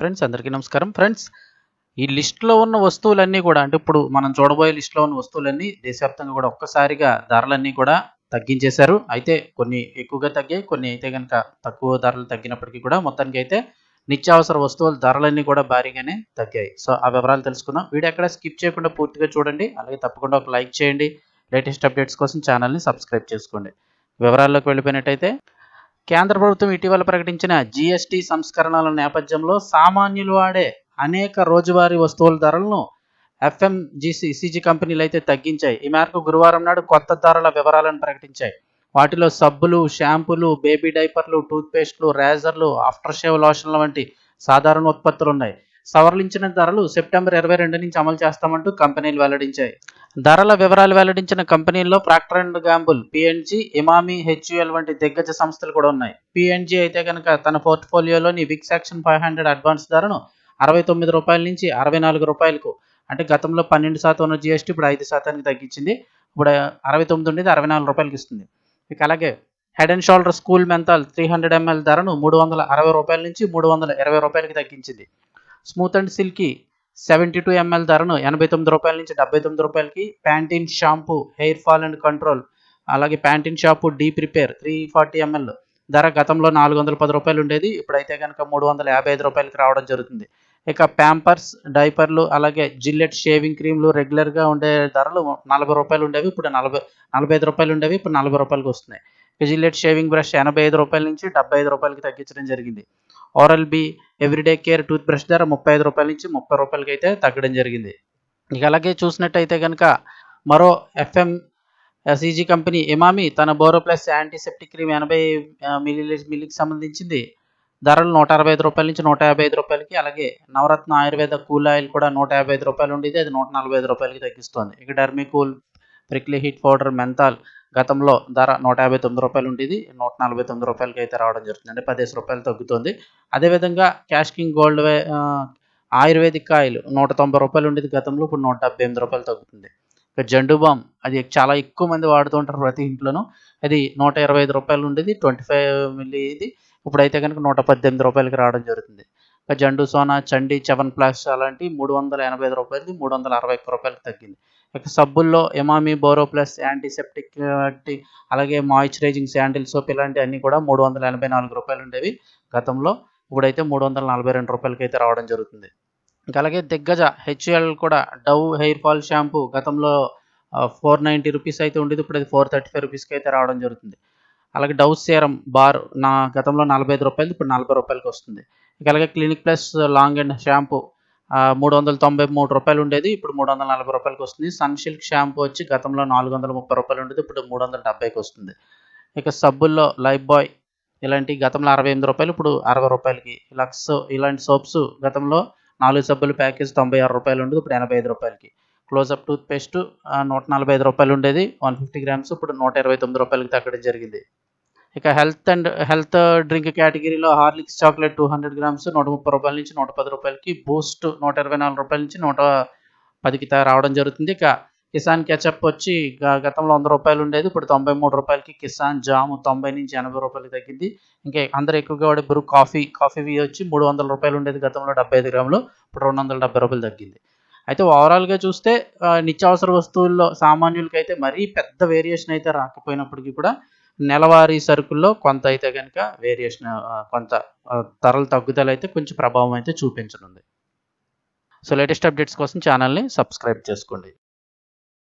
Friends అందరికీ నమస్కారం. Friends ఈ లిస్ట్లో ఉన్న వస్తువులన్నీ కూడా అంటే ఇప్పుడు మనం చూడబోయే లిస్ట్లో ఉన్న వస్తువులన్నీ దేశవ్యాప్తంగా కూడా ఒక్కసారిగా ధరలన్నీ కూడా తగ్గించేశారు. అయితే కొన్ని ఎక్కువగా తగ్గాయి కొన్ని అయితే కనుక తక్కువ ధరలు తగ్గినప్పటికీ కూడా మొత్తానికి అయితే నిత్యావసర వస్తువుల ధరలన్నీ కూడా భారీగానే తగ్గాయి. సో ఆ వివరాలు తెలుసుకుందాం. వీడియో ఎక్కడ స్కిప్ చేయకుండా పూర్తిగా చూడండి. అలాగే తప్పకుండా ఒక లైక్ చేయండి. లేటెస్ట్ అప్డేట్స్ కోసం ఛానల్ని సబ్స్క్రైబ్ చేసుకోండి. వివరాల్లోకి వెళ్ళిపోయినట్టయితే కేంద్ర ప్రభుత్వం ఇటీవల ప్రకటించిన జీఎస్టీ సంస్కరణల నేపథ్యంలో సామాన్యులు వాడే అనేక రోజువారీ వస్తువుల ధరలను ఎఫ్ఎంజీసీ సిజీ కంపెనీలు అయితే తగ్గించాయి. ఈ మేరకు గురువారం నాడు కొత్త ధరల వివరాలను ప్రకటించాయి. వాటిలో సబ్బులు షాంపూలు బేబీ డైపర్లు టూత్పేస్ట్లు రేజర్లు ఆఫ్టర్ షేవ్ లోషన్ల వంటి సాధారణ ఉత్పత్తులు ఉన్నాయి. సవరించిన ధరలు సెప్టెంబర్ ఇరవై రెండు నుంచి అమలు చేస్తామంటూ కంపెనీలు వెల్లడించాయి. ధరల వివరాలు వెల్లడించిన కంపెనీల్లో Procter and Gamble PNG Emami HUL వంటి దిగ్గజ సంస్థలు కూడా ఉన్నాయి. పిఎన్జి అయితే కనుక తన పోర్ట్ఫోలియోలోని Vicks action five hundred advance ధరను అరవై తొమ్మిది రూపాయల నుంచి అరవై నాలుగు రూపాయలకు అంటే గతంలో పన్నెండు శాతం ఉన్న జిఎస్టీ ఇప్పుడు ఐదు శాతానికి తగ్గించింది. ఇప్పుడు అరవై తొమ్మిది ఉండేది అరవై నాలుగు రూపాయలకి ఇస్తుంది. ఇక అలాగే head and shoulder school menthol three hundred ML ధరను మూడు వందల అరవై రూపాయల నుంచి మూడు వందల ఇరవై రూపాయలకి తగ్గించింది. Smooth and silky seventy two ML ధరను ఎనభై తొమ్మిది రూపాయల నుంచి డెబ్బై తొమ్మిది రూపాయలకి Pantene shampoo hair fall and control అలాగే Pantene shampoo deep repair three forty ML ధర గతంలో నాలుగు వందల పది రూపాయలు ఉండేది ఇప్పుడైతే కనుక మూడు వందల యాభై ఐదు రూపాయలకి రావడం జరుగుతుంది. ఇక ప్యాంపర్స్ డైపర్లు అలాగే జిల్లెట్ షేవింగ్ క్రీమ్లు రెగ్యులర్గా ఉండే ధరలు నలభై రూపాయలు ఉండేవి ఇప్పుడు నలభై నలభై ఐదు రూపాయలు ఉండేవి ఇప్పుడు నలభై రూపాయలకి వస్తున్నాయి. జిల్లెట్ షేవింగ్ బ్రష్ ఎనభై ఐదు రూపాయల నుంచి డెబ్బై ఐదు రూపాయలకి తగ్గించడం జరిగింది. Oral B everyday care toothbrush ధర ముప్పై ఐదు రూపాయల నుంచి ముప్పై రూపాయలకి అయితే తగ్గడం జరిగింది. ఇక అలాగే చూసినట్టయితే కనుక మరో ఎఫ్ఎం సీజీ కంపెనీ ఇమామి తన బోరో ప్లస్ యాంటీసెప్టిక్ క్రీమ్ ఎనభై మిల్లీ మిల్లికి సంబంధించింది. ధరలు నూట అరవై ఐదు రూపాయల నుంచి నూట యాభై ఐదు రూపాయలకి అలాగే నవరత్న ఆయుర్వేద కూల్ ఆయిల్ కూడా నూట యాభై ఐదు రూపాయలు ఉండేది అది నూట నలభై ఐదు రూపాయలకి తగ్గిస్తుంది. ఇక Dermicool prickly heat powder menthol గతంలో ధర నూట యాభై తొమ్మిది రూపాయలు ఉండేది నూట నలభై తొమ్మిది రూపాయలకి అయితే రావడం జరుగుతుంది. అంటే పదిహేను రూపాయలు తగ్గుతుంది. అదేవిధంగా cash king gold ayurvedic oil నూట తొంభై రూపాయలు ఉండేది గతంలో ఇప్పుడు నూట డెబ్బై ఎనిమిది రూపాయలు తగ్గుతుంది. ఇక జండు బామ్ అది చాలా ఎక్కువ మంది వాడుతూ ఉంటారు ప్రతి ఇంట్లోనూ. అది నూట ఇరవై ఐదు రూపాయలు ఉండేది ట్వంటీ ఫైవ్ మిల్లీ ఇది. ఇప్పుడైతే కనుక నూట పద్దెనిమిది రూపాయలకి రావడం జరుగుతుంది. జండు సోనా చండి చెవన్ ప్లాస్ అలాంటి మూడు వందల ఎనభై ఐదు రూపాయలది మూడు వందల అరవై ఒక్క రూపాయలకి తగ్గింది. ఇక సబ్బుల్లో ఎమామి బోరో ప్లస్ యాంటీసెప్టిక్ వంటి అలాగే మాయిశ్చరైజింగ్ శాండిల్ సోప్ ఇలాంటి అన్నీ కూడా మూడు వందల ఎనభై నాలుగు రూపాయలు ఉండేవి గతంలో. ఇప్పుడైతే మూడు వందల నలభై రెండు రూపాయలకి అయితే రావడం జరుగుతుంది. ఇంకా అలాగే దిగ్గజ హెచ్ఎల్ కూడా డవ్ హెయిర్ ఫాల్ షాంపూ గతంలో ఫోర్ నైంటీ రూపీస్ అయితే ఉండేది ఇప్పుడు అది ఫోర్ థర్టీ ఫైవ్ రూపీస్కి అయితే రావడం జరుగుతుంది. అలాగే డవ్ సీరం బార్ నా గతంలో నలభై ఐదు రూపాయలు ఇప్పుడు నలభై రూపాయలకి వస్తుంది. ఇక అలాగే clinic plus long and shampoo మూడు వందల తొంభై మూడు రూపాయలు ఉండేది ఇప్పుడు మూడు వందల నలభై రూపాయలకి వస్తుంది. సన్ సిల్క్ షాంపూ వచ్చి గతంలో నాలుగు వందల ముప్పై రూపాయలు ఉండేది ఇప్పుడు మూడు వందల డెబ్బైకి వస్తుంది. ఇక సబ్బుల్లో లైఫ్ బాయ్ ఇలాంటి గతంలో అరవై ఎనిమిది రూపాయలు ఇప్పుడు అరవై రూపాయలకి. లక్స్ ఇలాంటి సోప్స్ గతంలో నాలుగు సబ్బులు ప్యాకేజ్ తొంభై ఆరు రూపాయలు ఉండేది ఇప్పుడు ఎనభై ఐదు రూపాయలకి. క్లోజప్ టూత్ పేస్ట్ నూట నలభై ఐదు రూపాయలు ఉండేది వన్ ఫిఫ్టీ గ్రామ్స్ ఇప్పుడు నూట ఇరవై తొమ్మిది రూపాయలకి తగ్గడం జరిగింది. ఇక హెల్త్ అండ్ హెల్త్ డ్రింక్ కేటగిరీలో Horlicks chocolate two hundred grams నూట ముప్పై రూపాయల నుంచి నూట పది రూపాయలకి బూస్ట్ నూట ఇరవై నాలుగు రూపాయల నుంచి నూట పదికి రావడం జరుగుతుంది. ఇక కిసాన్ కెచప్ వచ్చి గతంలో వంద రూపాయలు ఉండేది ఇప్పుడు తొంభై మూడు రూపాయలకి కిసాన్ జాము తొంభై నుంచి ఎనభై రూపాయలకి తగ్గింది. ఇంకా అందరూ ఎక్కువగా వాడే బ్రూ కాఫీ కాఫీ వచ్చి మూడు వందల రూపాయలు ఉండేది గతంలో డెబ్బై ఐదు గ్రాములు ఇప్పుడు రెండు వందల డెబ్బై రూపాయలు తగ్గింది. అయితే ఓవరాల్గా చూస్తే నిత్యావసర వస్తువుల్లో సామాన్యులకి అయితే మరీ పెద్ద వేరియేషన్ అయితే రాకపోయినప్పటికీ కూడా నెలవారీ సరుకుల్లో కొంత అయితే కనుక వేరియేషన్ కొంత ధరలు తగ్గుదల అయితే కొంచెం ప్రభావం అయితే చూపించనుంది. సో లేటెస్ట్ అప్డేట్స్ కోసం ఛానల్ని సబ్స్క్రైబ్ చేసుకోండి.